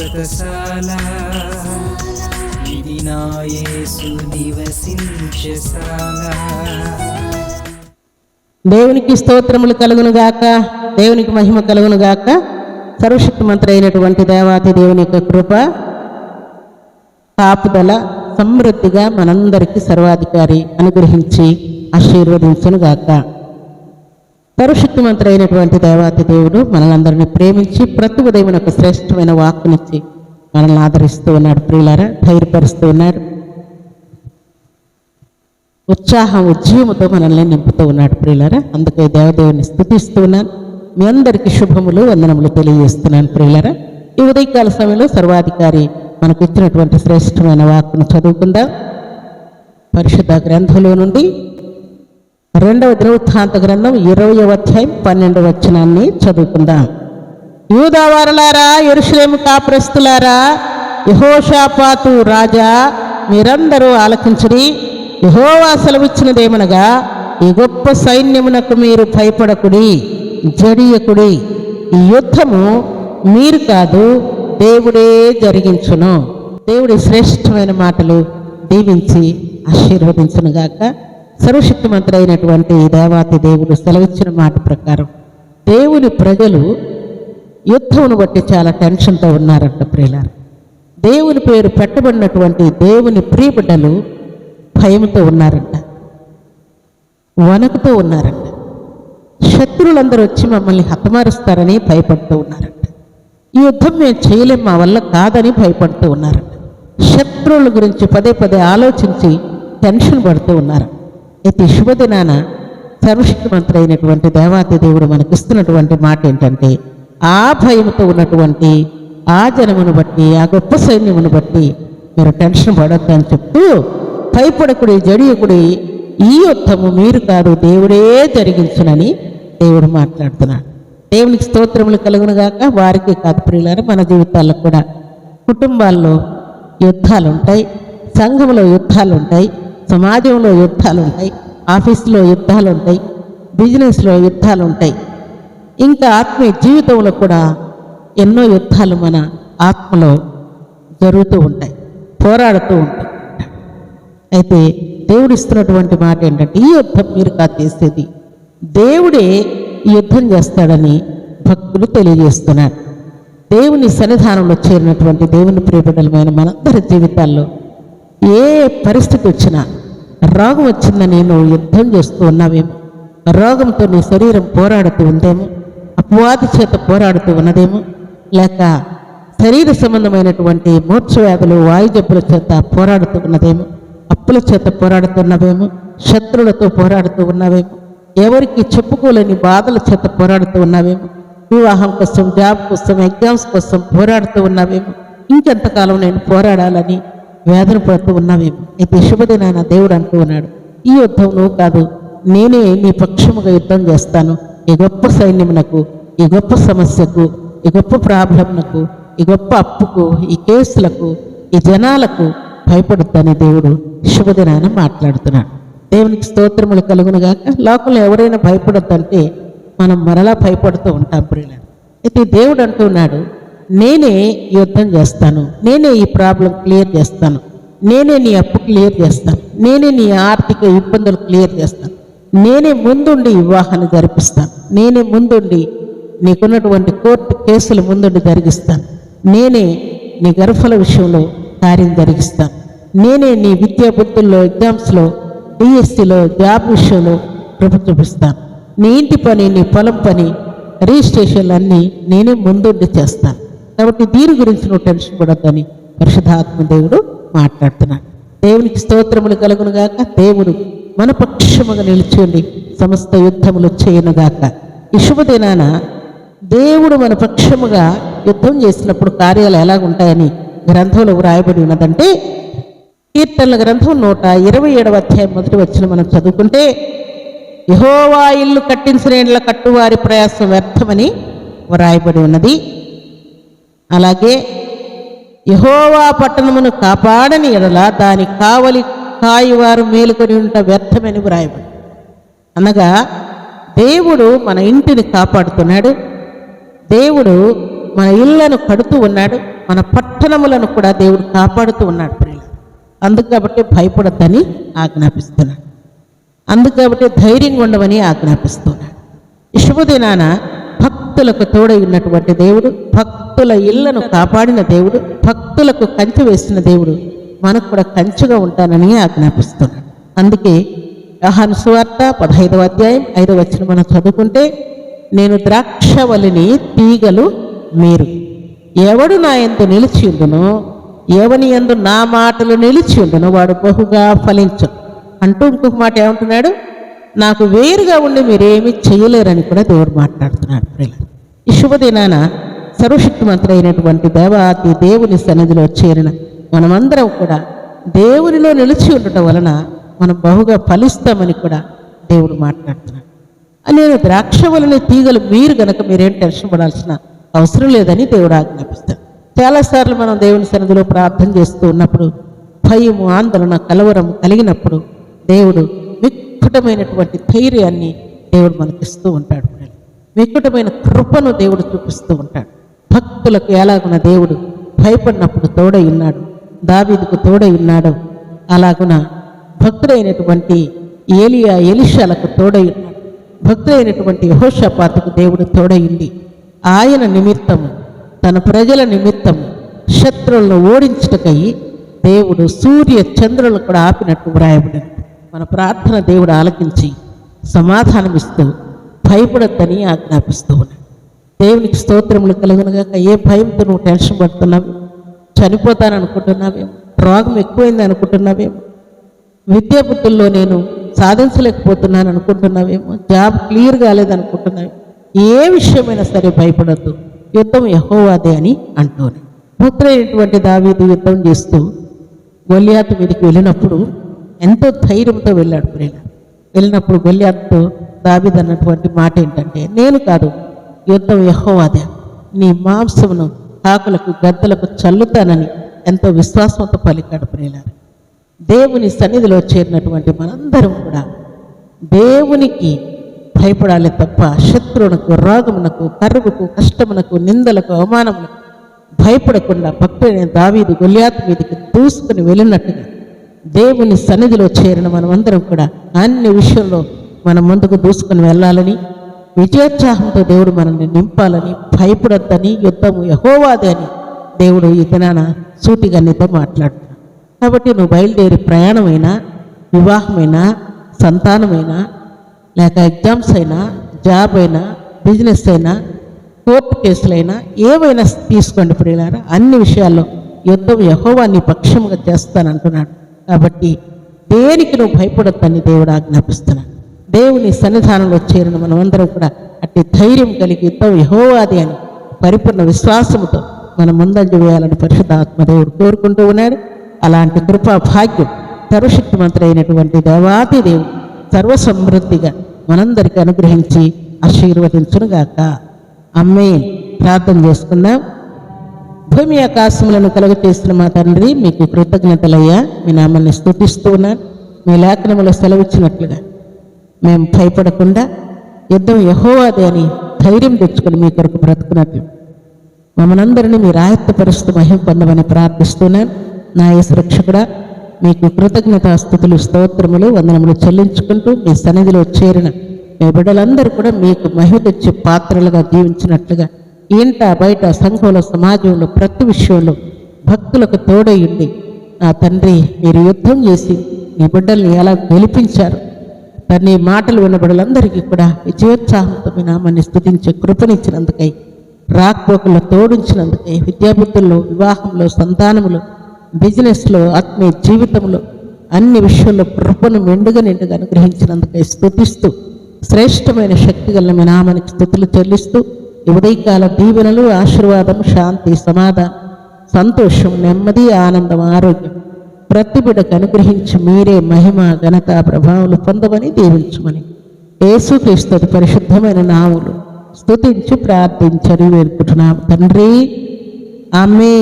శాశ్వతశాల ఇది నా యేసు నివసించశాల. దేవునికి స్తోత్రములు కలుగును గాక. దేవునికి మహిమ కలుగును గాక. సర్వశక్తిమంతుడు అయినటువంటి దేవాతి దేవుని యొక్క కృప కాపుదల సమృద్ధిగా మనందరికీ సర్వాధికారి అనుగ్రహించి ఆశీర్వదించును గాక. సర్వశక్తిమంతుడు దేవాతి దేవుడు మనలందరినీ ప్రేమించి ప్రతి ఉదయం ఒక శ్రేష్టమైన వాక్కునిచ్చి మనల్ని ఆదరిస్తూ ఉన్నాడు. ప్రియులారా ధైర్యపరుస్తూ ఉన్నాడు ఉత్సాహం ఉద్యమంతో మనల్ని నింపుతూ ఉన్నాడు. ప్రియులారా అందుకే దేవదేవుని స్థుతిస్తూ ఉన్నాను. మీ అందరికీ శుభములు వందనములు తెలియజేస్తున్నాను. ప్రియులారా ఈ ఉదయకాల సమయంలో సర్వాధికారి మనకు ఇచ్చినటువంటి శ్రేష్టమైన వాక్కును చదువుకుందాం. పరిశుద్ధ గ్రంథంలో నుండి రెండవ దినవృత్తాంత గ్రంథం ఇరవై అధ్యాయం పన్నెండవ వచనాన్ని చదువుకుందాం. యూదావారలారా ఎరుషలేము కాపురస్తులారా యహోషాపాతు రాజా మీరందరూ ఆలకించడి యహోవా సెలవిచ్చినదేమనగా ఈ గొప్ప సైన్యమునకు మీరు భయపడకుడి జడియకుడి ఈ యుద్ధము మీరు కాదు దేవుడే జరిగించును. దేవుడి శ్రేష్టమైన మాటలు దీవించి ఆశీర్వదించునుగాక. సర్వశక్తిమంతుడైనటువంటి దేవాతి దేవుడు సెలవిచ్చిన మాట ప్రకారం దేవుని ప్రజలు యుద్ధమును బట్టి చాలా టెన్షన్తో ఉన్నారంట ప్రియులారు. దేవుని పేరు పెట్టబడినటువంటి దేవుని ప్రియబిడ్డలు భయంతో ఉన్నారంట. వణకుతూ ఉన్నారంట. శత్రువులందరూ వచ్చి మమ్మల్ని హతమారుస్తారని భయపడుతూ ఉన్నారంట. ఈ యుద్ధం మేము చేయలేం మా వల్ల కాదని భయపడుతూ ఉన్నారంట. శత్రువుల గురించి పదే పదే ఆలోచించి టెన్షన్ పడుతూ ఉన్నారు అయితే శుభదినాన సర్వశక్తిమంతుడైనటువంటి దేవాతి దేవుడు మనకిస్తున్నటువంటి మాట ఏంటంటే ఆ భయముతో ఉన్నటువంటి ఆ జనమును బట్టి ఆ గొప్ప సైన్యమును బట్టి మీరు టెన్షన్ పడొద్దు అని చెప్తూ భయపడకుడి జడియకుడి ఈ యుద్ధము మీరు కాదు దేవుడే జరిగించునని దేవుడు మాట్లాడుతున్నాడు. దేవునికి స్తోత్రములు కలుగును గాక. వారికి కాదు ప్రియులారా మన జీవితాల్లో కూడా కుటుంబాల్లో యుద్ధాలు ఉంటాయి సంఘంలో యుద్ధాలు ఉంటాయి సమాజంలో యుద్ధాలు ఉంటాయి ఆఫీస్లో యుద్ధాలు ఉంటాయి బిజినెస్లో యుద్ధాలు ఉంటాయి ఇంకా ఆత్మీయ జీవితంలో కూడా ఎన్నో యుద్ధాలు మన ఆత్మలో జరుగుతూ ఉంటాయి పోరాడుతూ ఉంటాయి. అయితే దేవుడు ఇస్తున్నటువంటి మాట ఏంటంటే ఈ యుద్ధం మీరు కాదు చేసేది. దేవుడే ఈ యుద్ధం చేస్తాడని భక్తులు తెలియజేస్తున్నారు. దేవుని సన్నిధానంలో చేరినటువంటి దేవుని ప్రియబిడ్డలమైన మనందరి జీవితాల్లో ఏ పరిస్థితి వచ్చినా రోగం వచ్చిందని నువ్వు యుద్ధం చేస్తూ ఉన్నావేమో రోగంతో నీ శరీరం పోరాడుతూ ఉందేమో? అపవాది చేత పోరాడుతూ ఉన్నదేమో? లేక శరీర సంబంధమైనటువంటి మూర్ఛవ్యాధులు వాయుజబ్బుల చేత పోరాడుతూ ఉన్నదేమో? అప్పుల చేత పోరాడుతున్నవేమో శత్రులతో పోరాడుతూ ఉన్నావేమో? ఎవరికి చెప్పుకోలేని బాధల చేత పోరాడుతూ ఉన్నావేమో? వివాహం కోసం జాబ్ కోసం ఎగ్జామ్స్ కోసం పోరాడుతూ ఉన్నావేమో? ఇంకెంతకాలం నేను పోరాడాలని వేదన పడుతూ ఉన్నామేమో అయితే శుభదినాన దేవుడు అంటూ ఉన్నాడు. ఈ యుద్ధం నువ్వు కాదు నేనే నీ పక్షముగా యుద్ధం చేస్తాను. ఈ గొప్ప సైన్యమునకు ఈ గొప్ప సమస్యకు ఈ గొప్ప ప్రాబ్లంకు ఈ గొప్ప అప్పుకు ఈ కేసులకు ఈ జనాలకు భయపడొద్దని దేవుడు శుభదినాన మాట్లాడుతున్నాడు. దేవునికి స్తోత్రములు కలుగునుగాక. లోకంలో ఎవరైనా భయపడొద్దంటే మనం మరలా భయపడుతూ ఉంటాం ప్రియులను అయితే దేవుడు అంటున్నాడు నేనే యుద్ధం చేస్తాను. నేనే ఈ ప్రాబ్లం క్లియర్ చేస్తాను. నేనే నీ అప్పు క్లియర్ చేస్తాను. నేనే నీ ఆర్థిక ఇబ్బందులు క్లియర్ చేస్తాను. నేనే ముందుండి వివాహాన్ని జరిపిస్తాను. నేనే ముందుండి నీకున్నటువంటి కోర్టు కేసులు ముందుండి జరిగిస్తాను. నేనే నీ గర్భల విషయంలో కార్యం జరిగిస్తాను. నేనే నీ విద్యా బుద్ధుల్లో ఎగ్జామ్స్లో డిఎస్సిలో జాబ్ విషయంలో కృప చూపిస్తాను. నీ ఇంటి పని నీ పొలం పని రిజిస్ట్రేషన్లు అన్నీ నేనే ముందుండి చేస్తాను. కాబట్టి దీని గురించి నువ్వు టెన్షన్ పడొద్దని పరిశుధాత్మ దేవుడు మాట్లాడుతున్నాడు. దేవునికి స్తోత్రములు కలుగునుగాక దేవుడు మన పక్షముగా నిలిచిండి సమస్త యుద్ధములు చేయనుగాక ఈ శుభదినాన దేవుడు మన పక్షముగా యుద్ధం చేసినప్పుడు కార్యాలు ఎలాగుంటాయని గ్రంథంలో వ్రాయబడి ఉన్నదంటే కీర్తనల గ్రంథం నూట ఇరవై ఏడవ అధ్యాయం మొదటి వచ్చిన మనం చదువుకుంటే యహోవా ఇల్లు కట్టించిన ఇండ్ల కట్టువారి ప్రయాసం వ్యర్థమని వ్రాయబడి ఉన్నది. అలాగే యహోవా పట్టణమును కాపాడని ఎడల దాని కావలి కాయువారు మేలుకొని ఉంట వ్యర్థమని వ్రాయబడి. అనగా దేవుడు మన ఇంటిని కాపాడుతున్నాడు. దేవుడు మన ఇళ్ళను కడుతూ ఉన్నాడు. మన పట్టణములను కూడా దేవుడు కాపాడుతూ ఉన్నాడు ప్రియులు అందుకు కాబట్టి భయపడద్దని ఆజ్ఞాపిస్తున్నాడు. అందుకు కాబట్టి ధైర్యంగా ఉండమని ఆజ్ఞాపిస్తున్నాడు. ఈ శుభదినాన భక్తులకు తోడై ఉన్నటువంటి దేవుడు భక్తుల ఇళ్ళను కాపాడిన దేవుడు భక్తులకు కంచె వేసిన దేవుడు మనకు కూడా కంచెగా ఉంటానని ఆజ్ఞాపిస్తున్నాడు. అందుకే యెహోను సువార్త పదహైదవ అధ్యాయం ఐదవ వచ్చిన మనం చదువుకుంటే నేను ద్రాక్షవలిని తీగలు మీరు. ఎవడు నా ఎందు నిలిచి ఉండునో ఎవని ఎందు నా మాటలు నిలిచి ఉండునో వాడు బహుగా ఫలించు. అంటూ ఇంకొక మాట ఏమంటున్నాడు? నాకు వేరుగా ఉండి మీరేమీ చేయలేరని కూడా దేవుడు మాట్లాడుతున్నాడు. ఈ శుభదినాన సర్వశక్తిమంతుడు అయినటువంటి దేవాతి దేవుని సన్నిధిలో చేరిన మనమందరం కూడా దేవునిలో నిలిచి ఉండటం వలన మనం బహుగా ఫలిస్తామని కూడా దేవుడు మాట్లాడుతున్నాడు. నేను ద్రాక్షవలని తీగలు మీరు గనక మీరేం టెన్షన్ పడాల్సిన అవసరం లేదని దేవుడు ఆజ్ఞాపిస్తాడు. చాలాసార్లు మనం దేవుని సన్నిధిలో ప్రార్థన చేస్తూ ఉన్నప్పుడు భయము ఆందోళన కలవరం కలిగినప్పుడు దేవుడు వికటమైనటువంటి ధైర్యాన్ని దేవుడు మనకిస్తూ ఉంటాడు. వికటమైన కృపను దేవుడు చూపిస్తూ ఉంటాడు. భక్తులకు ఎలాగున దేవుడు భయపడినప్పుడు తోడై ఉన్నాడు దావీదుకు తోడై ఉన్నాడు అలాగున భక్తుడైనటువంటి ఏలియా ఎలిషాలకు తోడై ఉన్నాడు. భక్తుడైనటువంటి యహోషపాతకు దేవుడు తోడయింది ఆయన నిమిత్తము తన ప్రజల నిమిత్తము శత్రువులను ఓడించుటకై దేవుడు సూర్య చంద్రులను కూడా ఆపినట్టు వ్రాయబడింది. మన ప్రార్థన దేవుడు ఆలకించి సమాధానమిస్తూ భయపడొద్దని ఆజ్ఞాపిస్తూ ఉన్నాడు. దేవునికి స్తోత్రములు కలుగునగాక ఏ భయంతో నువ్వు టెన్షన్ పడుతున్నావు చనిపోతాను అనుకుంటున్నావేమో రోగం ఎక్కువైంది అనుకుంటున్నావేమో? విద్యాబుద్ధుల్లో నేను సాధించలేకపోతున్నాను అనుకుంటున్నావేమో జాబ్ క్లియర్ కాలేదనుకుంటున్నావు ఏ విషయమైనా సరే భయపడద్దు. యుద్ధం యహోవాదే అని అంటూనే భక్తులైనటువంటి దావీదు యుద్ధం చేస్తూ గొల్యాతు మీదకి వెళ్ళినప్పుడు ఎంతో ధైర్యంతో వెళ్ళాడు ప్రియుల వెళ్ళినప్పుడు గొల్లియాత్తో దావిద్ అన్నటువంటి మాట ఏంటంటే నేను కాదు యుద్ధం యహోవాదే. నీ మాంసమును కాకులకు గద్దలకు చల్లుతానని ఎంతో విశ్వాసంతో పలికాడు ప్రియులారు. దేవుని సన్నిధిలో చేరినటువంటి మనందరం కూడా దేవునికి భయపడాలి తప్ప శత్రువునకు రోగమునకు కరువుకు కష్టమునకు నిందలకు అవమానములకు భయపడకుండా భక్తుడైన దావీదు గొల్యాతు మీదకి దూసుకుని వెళ్ళినట్టుగా దేవుని సన్నిధిలో చేరిన మనమందరం కూడా అన్ని విషయంలో మనం ముందుకు దూసుకుని వెళ్ళాలని విజయోత్సాహంతో దేవుడు మనల్ని నింపాలని భయపడొద్దని యుద్ధము యహోవాది అని దేవుడు ఈ దినాన సూటిగా నీతో మాట్లాడుతున్నాడు. కాబట్టి నువ్వు బయలుదేరి ప్రయాణమైనా వివాహమైనా సంతానమైనా లేక ఎగ్జామ్స్ అయినా జాబ్ అయినా బిజినెస్ అయినా కోర్టు కేసులైనా ఏవైనా తీసుకోండి ప్రియులారా అన్ని విషయాల్లో యుద్ధం యహోవాన్ని పక్షముగా చేస్తానంటున్నాడు. కాబట్టి దేనికి నువ్వు భయపడొద్దని దేవుడు ఆజ్ఞాపిస్తున్నాడు. దేవుని సన్నిధానంలో చేరిన మనమందరం కూడా అట్టి ధైర్యం కలిగి తో యహోవాది అని పరిపూర్ణ విశ్వాసముతో మనం ముందంజ వేయాలని పరిశుద్ధాత్మదేవుడు కోరుకుంటూ ఉన్నాడు. అలాంటి కృపా భాగ్యం సర్వశక్తిమంతుడైనటువంటి దేవాతి దేవుడు సర్వసమృద్ధిగా మనందరికీ అనుగ్రహించి ఆశీర్వదించునుగాక. అమ్మే ప్రార్థన చేసుకుందాం. భూమి ఆకాశములను కలుగ మా తండ్రి మీకు కృతజ్ఞతలయ్యా. మీ నామాన్ని స్థుతిస్తూ ఉన్నాను. మీ లేఖనములో సెలవిచ్చినట్లుగా మేము భయపడకుండా యుద్ధం యహోవాదే అని ధైర్యం తెచ్చుకొని మీ కొరకు బ్రతుకున్నది మమ్మల్ని అందరినీ మీరు ఆయత్తపరుస్తూ మహిమ పొందమని ప్రార్థిస్తున్నాను. నా యేసు రక్షకుడా మీకు కృతజ్ఞతాస్థుతులు స్తోత్రములు వందనములు చెల్లించుకుంటూ మీ సన్నిధిలో చేరిన మీ బిడ్డలందరూ కూడా మీకు మహిమ తెచ్చి పాత్రలుగా జీవించినట్లుగా ఇంట బయట సంఘంలో సమాజంలో ప్రతి విషయంలో భక్తులకు తోడయుండి నా తండ్రి మీరు యుద్ధం చేసి మీ బిడ్డల్ని ఎలా గెలిపించారు? తన్ని మాటలు వినబడలందరికీ కూడా విజయోత్సాహంతో మీ నామాన్ని స్థుతించే కృపనిచ్చినందుకై రాకపోకల్లో తోడించినందుకై విద్యాబుద్ధుల్లో వివాహంలో సంతానములో బిజినెస్లో ఆత్మీయ జీవితంలో అన్ని విషయాల్లో కృపను మెండుగా నిండుగా అనుగ్రహించినందుకై స్థుతిస్తూ శ్రేష్టమైన శక్తి గల మీ నామానికి స్థుతులు చెల్లిస్తూ ఉదయకాల దీవెనలు ఆశీర్వాదం శాంతి సమాధానం సంతోషం నెమ్మది ఆనందం ఆరోగ్యం ప్రతి బిడ్డకు అనుగ్రహించి మీరే మహిమ ఘనత ప్రభావాలు పొందమని దీవించమని. ఏసుక్రీస్తుడి పరిశుద్ధమైన నావులు స్తుతించి ప్రార్థించని వేడుకుంటున్నాం తండ్రి ఆమె